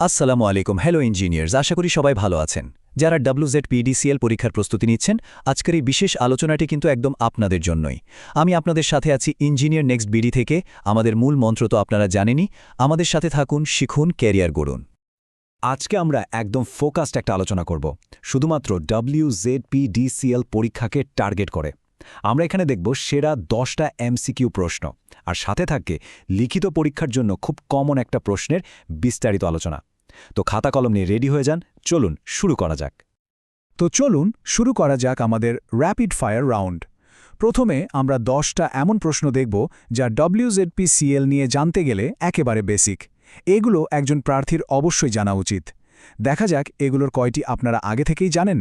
আসসালামু আলাইকুম, hello engineers, আশা করি সবাই ভালো আছেন। যারা ডাব্লুজেড পিডিসিএল পরীক্ষার প্রস্তুতি নিচ্ছেন, আজকের এই বিশেষ আলোচনাটি কিন্তু একদম আপনাদের জন্যই। আমি আপনাদের সাথে আছি ইঞ্জিনিয়ার নেক্সট বিডি থেকে, আমাদের মূল মন্ত্র তো আপনারা জানেনই। আমাদের সাথে থাকুন, শিখুন, ক্যারিয়ার গড়ুন। আজকে আমরা একদম ফোকাসড একটা আলোচনা করব, শুধুমাত্র ডাব্লিউজেডপিডিসিএল পরীক্ষাকে টার্গেট করে। আমরা এখানে দেখব সেরা দশটা এমসিকিউ প্রশ্ন, আর সাথে থাকে লিখিত পরীক্ষার জন্য খুব কমন একটা প্রশ্নের বিস্তারিত আলোচনা। তো খাতা কলম নিয়ে রেডি হয়ে যান, চলুন শুরু করা যাক। তো চলুন শুরু করা যাক আমাদের র্যাপিড ফায়ার রাউন্ড প্রথমে আমরা দশটা এমন প্রশ্ন দেখব যা ডব্লিউজেডপিসিএল নিয়ে জানতে গেলে একেবারে বেসিক এগুলো একজন প্রার্থীর অবশ্যই জানা উচিত। দেখা যাক এগুলোর কয়টি আপনারা আগে থেকেই জানেন।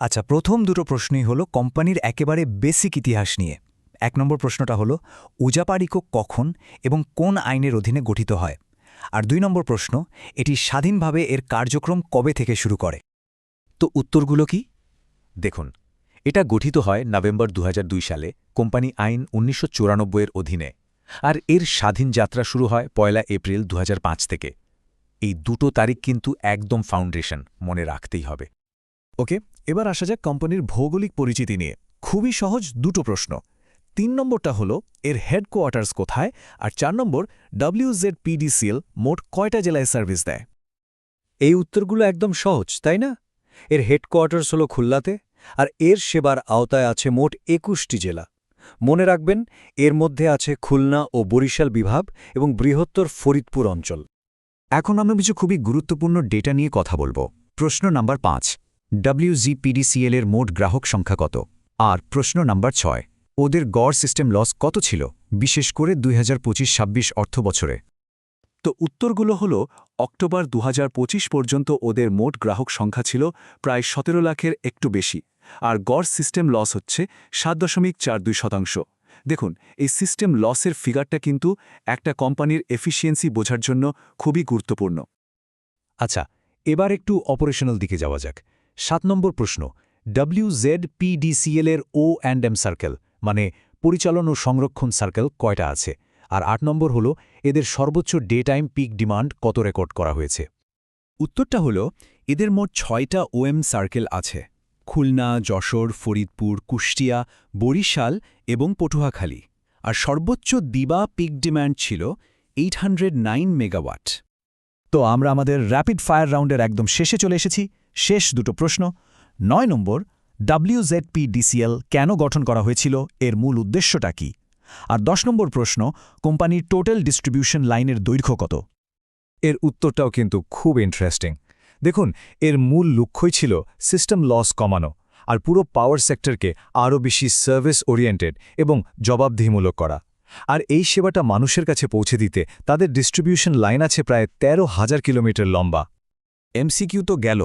আচ্ছা প্রথম দুটো প্রশ্নই হলো কোম্পানির একেবারে বেসিক ইতিহাস নিয়ে। এক নম্বর প্রশ্নটা হলো উজাপারিকো কখন এবং কোন আইনের অধীনে গঠিত হয়? আর দুই নম্বর প্রশ্ন, এটি স্বাধীনভাবে এর কার্যক্রম কবে থেকে শুরু করে? তো উত্তরগুলো কি? দেখুন, এটা গঠিত হয় নভেম্বর দুহাজার দুই সালে কোম্পানি আইন উনিশশো এর অধীনে, আর এর স্বাধীন যাত্রা শুরু হয় পয়লা এপ্রিল দু হাজার পাঁচ থেকে। এই দুটো তারিখ কিন্তু একদম ফাউন্ডেশন, মনে রাখতেই হবে। ওকে, এবার আসা যাক কোম্পানির ভৌগোলিক পরিচিতি নিয়ে। খুবই সহজ দুটো প্রশ্ন। তিন নম্বরটা হলো, এর হেডকোয়ার্টার্স কোথায়? আর চার নম্বর ডব্লিউজেডপিডিসিএল মোট কয়টা জেলায় সার্ভিস দেয়? এই উত্তরগুলো একদম সহজ, তাই না? এর হেডকোয়ার্টার্স হল খুলনাতে, আর এর সেবার আওতায় আছে মোট একুশটি জেলা। মনে রাখবেন, এর মধ্যে আছে খুলনা ও বরিশাল বিভাগ এবং বৃহত্তর ফরিদপুর অঞ্চল। এখন আমরা কিছু খুবই গুরুত্বপূর্ণ ডেটা নিয়ে কথা বলব। প্রশ্ন নাম্বার পাঁচ ডাব্লিউজিপিডিসিএল এর মোট গ্রাহক সংখ্যা কত? আর প্রশ্ন নাম্বার ছয় ওদের গড় সিস্টেম লস কত ছিল, বিশেষ করে দুই হাজার পঁচিশ ছাব্বিশ অর্থ বছরে? তো উত্তরগুলো হল, অক্টোবর দু হাজার পঁচিশ পর্যন্ত ওদের মোট গ্রাহক সংখ্যা ছিল প্রায় সতেরো লাখের একটু বেশি, আর গড় সিস্টেম লস হচ্ছে সাত দশমিক চার দুই শতাংশ। দেখুন, এই সিস্টেম লসের ফিগারটা কিন্তু একটা কোম্পানির এফিসিয়েন্সি বোঝার জন্য খুবই গুরুত্বপূর্ণ। আচ্ছা এবার একটু অপারেশনাল দিকে যাওয়া যাক। সাত নম্বর প্রশ্ন ডাব্লিউজেড এর ও অ্যান্ড এম সার্কেল মানে পরিচালন ও সংরক্ষণ সার্কেল কয়টা আছে? আর আট নম্বর হল, এদের সর্বোচ্চ ডে টাইম পিক ডিমান্ড কত রেকর্ড করা হয়েছে? উত্তরটা হল, এদের মোট ছয়টা ওএম সার্কেল আছে। খুলনা, যশোর, ফরিদপুর, কুষ্টিয়া, বরিশাল এবং পটুয়াখালী। আর সর্বোচ্চ দিবা পিক ডিম্যান্ড ছিল এইট মেগাওয়াট। তো আমরা আমাদের র্যাপিড ফায়ার রাউন্ডের একদম শেষে চলে এসেছি। শেষ দুটো প্রশ্ন। নয় নম্বর ডাব্লিউজেডপিডিসিএল কেন গঠন করা হয়েছিল? এর মূল উদ্দেশ্যটা কি? আর দশ নম্বর প্রশ্ন, কোম্পানির টোটাল ডিস্ট্রিবিউশন লাইনের দৈর্ঘ্য কত? এর উত্তরটাও কিন্তু খুব ইন্টারেস্টিং দেখুন, এর মূল লক্ষ্যই ছিল সিস্টেম লস কমানো, আর পুরো পাওয়ার সেক্টরকে আরও বেশি সার্ভিস ওরিয়েন্টেড এবং জবাবদিহিমূলক করা। আর এই সেবাটা মানুষের কাছে পৌঁছে দিতে তাদের ডিস্ট্রিবিউশন লাইন আছে প্রায় তেরো হাজার কিলোমিটার লম্বা। এমসিকিউ তো গেল,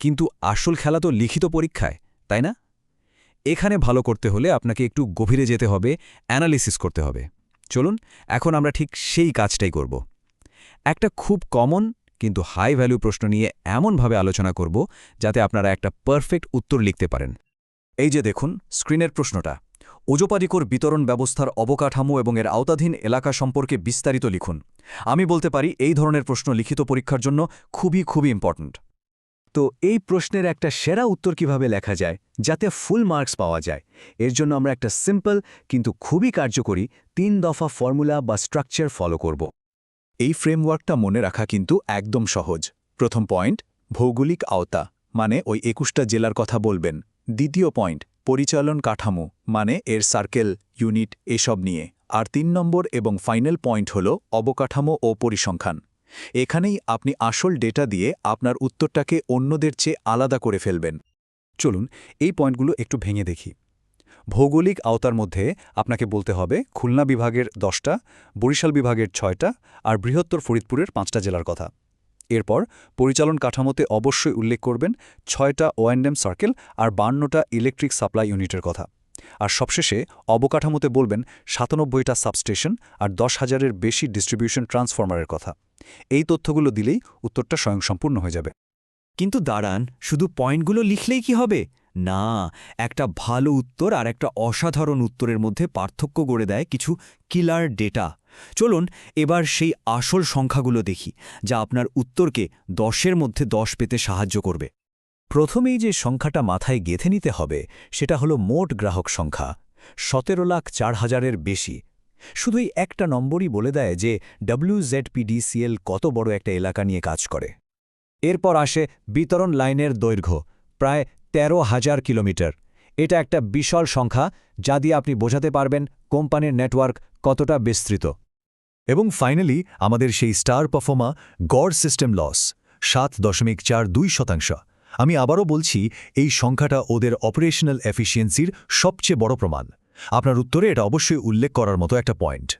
কিন্তু আসল খেলা তো লিখিত পরীক্ষায়। তাই না? এখানে ভালো করতে হলে আপনাকে একটু গভীরে যেতে হবে, অ্যানালিসিস করতে হবে। চলুন, এখন আমরা ঠিক সেই কাজটাই করব। একটা খুব কমন কিন্তু হাই ভ্যালু প্রশ্ন নিয়ে এমনভাবে আলোচনা করব যাতে আপনারা একটা পারফেক্ট উত্তর লিখতে পারেন। এই যে দেখুন, স্ক্রিনের প্রশ্নটা। ওজোপারিকর বিতরণ ব্যবস্থার অবকাঠামো এবং এর আওতাধীন এলাকা সম্পর্কে বিস্তারিত লিখুন। আমি বলতে পারি, এই ধরনের প্রশ্ন লিখিত পরীক্ষার জন্য খুবই খুবই ইম্পর্ট্যান্ট তো এই প্রশ্নের একটা সেরা উত্তর কীভাবে লেখা যায়? যাতে ফুল মার্কস পাওয়া যায়। এর জন্য আমরা একটা সিম্পল কিন্তু খুবই কার্যকরী তিন দফা ফর্মুলা বা স্ট্রাকচার ফলো করব। এই ফ্রেমওয়ার্কটা মনে রাখা কিন্তু একদম সহজ। প্রথম পয়েন্ট ভৌগোলিক আওতা মানে ওই একুশটা জেলার কথা বলবেন। দ্বিতীয় পয়েন্ট পরিচালন কাঠামো মানে এর সার্কেল ইউনিট এসব নিয়ে। আর তিন নম্বর এবং ফাইনাল পয়েন্ট হল অবকাঠামো ও পরিসংখ্যান। এখানেই আপনি আসল ডেটা দিয়ে আপনার উত্তরটাকে অন্যদের চেয়ে আলাদা করে ফেলবেন। চলুন, এই পয়েন্টগুলো একটু ভেঙে দেখি। ভৌগোলিক আওতার মধ্যে আপনাকে বলতে হবে খুলনা বিভাগের দশটা, বরিশাল বিভাগের ছয়টা আর বৃহত্তর ফরিদপুরের পাঁচটা জেলার কথা। এরপর পরিচালন কাঠামোতে অবশ্যই উল্লেখ করবেন ছয়টা ওএনএম সার্কেল আর বান্নটা ইলেকট্রিক সাপ্লাই ইউনিটের কথা। আর সবশেষে অবকাঠামোতে বলবেন সাতানব্বইটা সাবস্টেশন আর দশ হাজারের বেশি ডিস্ট্রিবিউশন ট্রান্সফরমারের কথা। এই তথ্যগুলো দিলেই উত্তরটা স্বয়ংসম্পূর্ণ হয়ে যাবে। কিন্তু দাঁড়ান, শুধু পয়েন্টগুলো লিখলেই কি হবে? না, একটা ভালো উত্তর আর একটা অসাধারণ উত্তরের মধ্যে পার্থক্য গড়ে দেয় কিছু কিলার ডেটা। চলুন, এবার সেই আসল সংখ্যাগুলো দেখি, যা আপনার উত্তরকে দশের মধ্যে দশ পেতে সাহায্য করবে। প্রথমেই যে সংখ্যাটা মাথায় গেঁথে নিতে হবে, সেটা হলো মোট গ্রাহক সংখ্যা, সতেরো লাখ চার হাজারের বেশি। শুধু এই একটা নম্বরই বলে দেয় যে ডব্লিউজেডপিডিসিএল কত বড় একটা এলাকা নিয়ে কাজ করে। এরপর আসে বিতরণ লাইনের দৈর্ঘ্য, প্রায় তেরো হাজার কিলোমিটার। এটা একটা বিশাল সংখ্যা, যা দিয়ে আপনি বোঝাতে পারবেন কোম্পানির নেটওয়ার্ক কতটা বিস্তৃত। এবং ফাইনালি আমাদের সেই স্টার পারফর্মা গড় সিস্টেম লস, সাত দশমিক চার দুই শতাংশ। আমি আবারও বলছি, এই সংখ্যাটা ওদের অপারেশনাল এফিসিয়েন্সির সবচেয়ে বড় প্রমাণ। আপনার উত্তরে এটা অবশ্যই উল্লেখ করার মতো একটা পয়েন্ট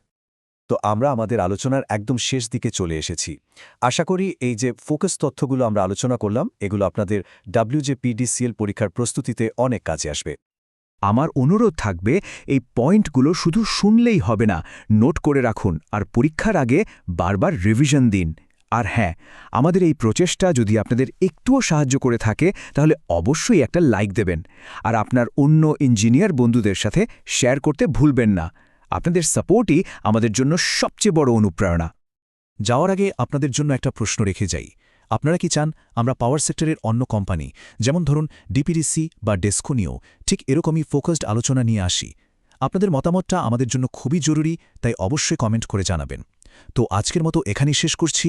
তো আমরা আমাদের আলোচনার একদম শেষ দিকে চলে এসেছি। আশা করি এই যে ফোকাস তথ্যগুলো আমরা আলোচনা করলাম, এগুলো আপনাদের ডাব্লিউজেপিডিসিএল পরীক্ষার প্রস্তুতিতে অনেক কাজে আসবে। আমার অনুরোধ থাকবে, এই পয়েন্টগুলো শুধু শুনলেই হবে না নোট করে রাখুন, আর পরীক্ষার আগে বারবার রিভিশন দিন। আর হ্যাঁ আমাদের এই প্রচেষ্টা যদি আপনাদের একটুও সাহায্য করে থাকে, তাহলে অবশ্যই একটা লাইক দেবেন। আর আপনার অন্য ইঞ্জিনিয়ার বন্ধুদের সাথে শেয়ার করতে ভুলবেন না। আপনাদের সাপোর্টই আমাদের জন্য সবচেয়ে বড় অনুপ্রেরণা। যাওয়ার আগে আপনাদের জন্য একটা প্রশ্ন রেখে যাই। আপনারা কি চান আমরা পাওয়ার সেক্টরের অন্য কোম্পানি, যেমন ধরুন ডিপিডিসি বা ডেস্কো নিয়েও, ঠিক এরকমই ফোকাসড আলোচনা নিয়ে আসি। আপনাদের মতামতটা আমাদের জন্য খুবই জরুরি, তাই অবশ্যই কমেন্ট করে জানাবেন। তো আজকের মতো এখানেই শেষ করছি।